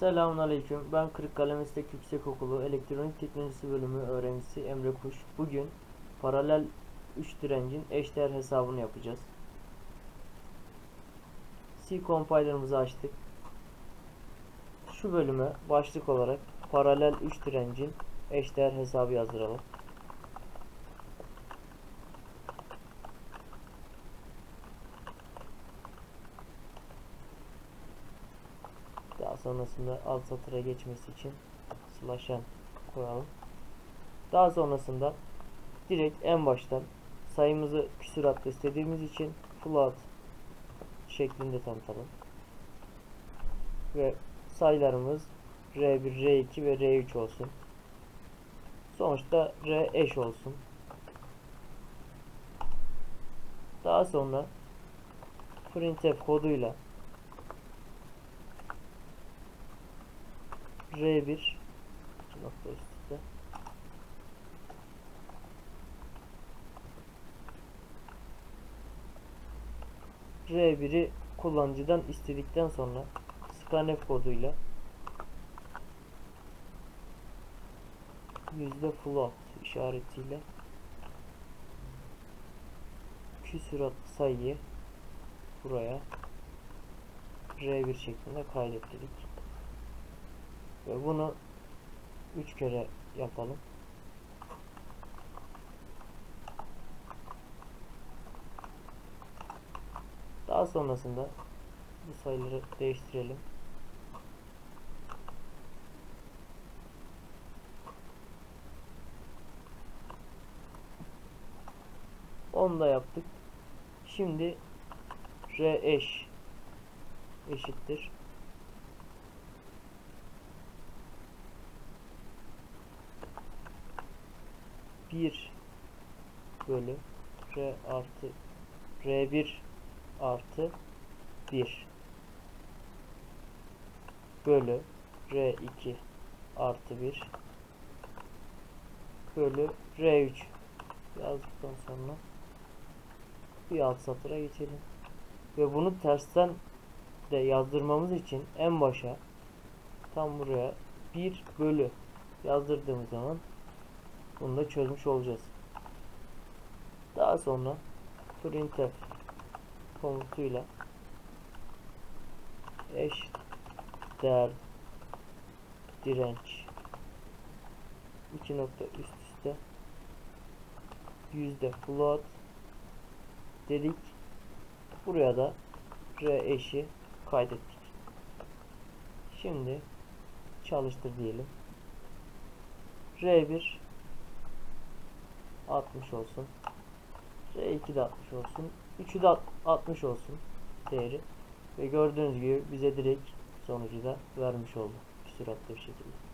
Selamünaleyküm. Ben Kırıkkale Meslek Yüksekokulu Elektronik Teknolojisi Bölümü öğrencisi Emre Kuş. Bugün paralel 3 direncin eşdeğer hesabını yapacağız. C compiler'ımızı açtık. Şu bölüme başlık olarak paralel 3 direncin eşdeğer hesabı yazdıralım. Sonrasında alt satıra geçmesi için slash koyalım. Daha sonrasında direkt en baştan sayımızı küsuratlı istediğimiz için float şeklinde tanıtalım. Ve sayılarımız R1, R2 ve R3 olsun. Sonuçta R eş olsun. Daha sonra printf koduyla R1 iki nokta üst üste R1'i kullanıcıdan istedikten sonra scanf koduyla yüzde float işaretiyle küsurat sayıyı buraya R1 şeklinde kaydettik. Ve bunu 3 kere yapalım. Daha sonrasında bu sayıları değiştirelim. Onu da yaptık. Şimdi R eş eşittir. Bir bölü R artı R1 artı 1 bölü R2 artı 1 bölü R3 yazdıktan sonra bir alt satıra geçelim. Ve bunu tersten de yazdırmamız için en başa tam buraya 1 bölü yazdırdığımız zaman bunu da çözmüş olacağız. Daha sonra printf komutuyla eş değer direnç iki nokta üst üste yüzde float dedik. Buraya da r eşi kaydettik. Şimdi çalıştır diyelim. R1 60 olsun. R2 de 60 olsun. 3'ü de 60 olsun değeri. Ve gördüğünüz gibi bize direkt sonucu da vermiş oldu. Süratli bir şekilde.